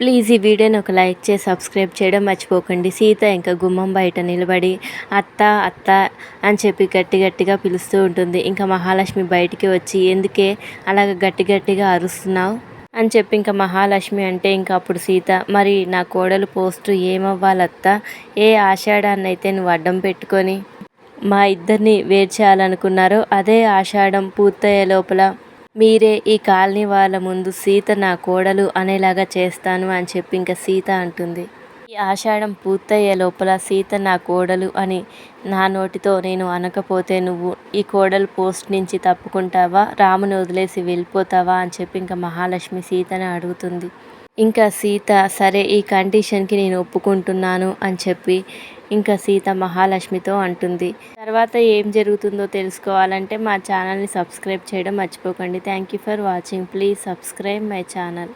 Please ఈ వీడియోని ఒక లైక్ చేసి సబ్స్క్రైబ్ చేయడం మర్చిపోకండి. సీత ఇంకా గుమ్మం బయట నిలబడి అత్త అత్త అని చెప్పి గట్టి గట్టిగా పిలుస్తూ ఉంటుంది. ఇంకా మహాలక్ష్మి బయటికి వచ్చి ఎందుకే అలాగ గట్టి గట్టిగా అరుస్తున్నావు? అని చెప్పి ఇంకా మహాలక్ష్మి అంటే ఇంకా అప్పుడు సీత మరి నా కోడలు పోస్టు ఏమవ్వాలత్త? ఏ ఆషాఢాన్నైతే అయితే నువ్వు అడ్డం పెట్టుకొని మా ఇద్దరిని వేరు చేయాలనుకున్నారో అదే ఆషాఢం పూర్తయ్యే లోపల మీరే ఈ కాలనీ వాళ్ళ ముందు సీత నా కోడలు అనేలాగా చేస్తాను అని చెప్పి ఇంకా సీత అంటుంది. ఈ ఆషాఢం పూర్తయ్యే లోపల సీత నా కోడలు అని నా నోటితో నేను అనకపోతే నువ్వు ఈ కోడలు పోస్ట్ నుంచి తప్పుకుంటావా? రాముని వదిలేసి వెళ్ళిపోతావా? అని చెప్పి ఇంకా మహాలక్ష్మి సీతని అడుగుతుంది. ఇంకా సీత సరే ఈ కండిషన్కి నేను ఒప్పుకుంటున్నాను అని చెప్పి ఇంకా సీత మహాలక్ష్మితో అంటుంది. తర్వాత ఏం జరుగుతుందో తెలుసుకోవాలంటే మా ఛానల్ని సబ్స్క్రైబ్ చేయడం మర్చిపోకండి. Thank you for watching. Please subscribe my channel.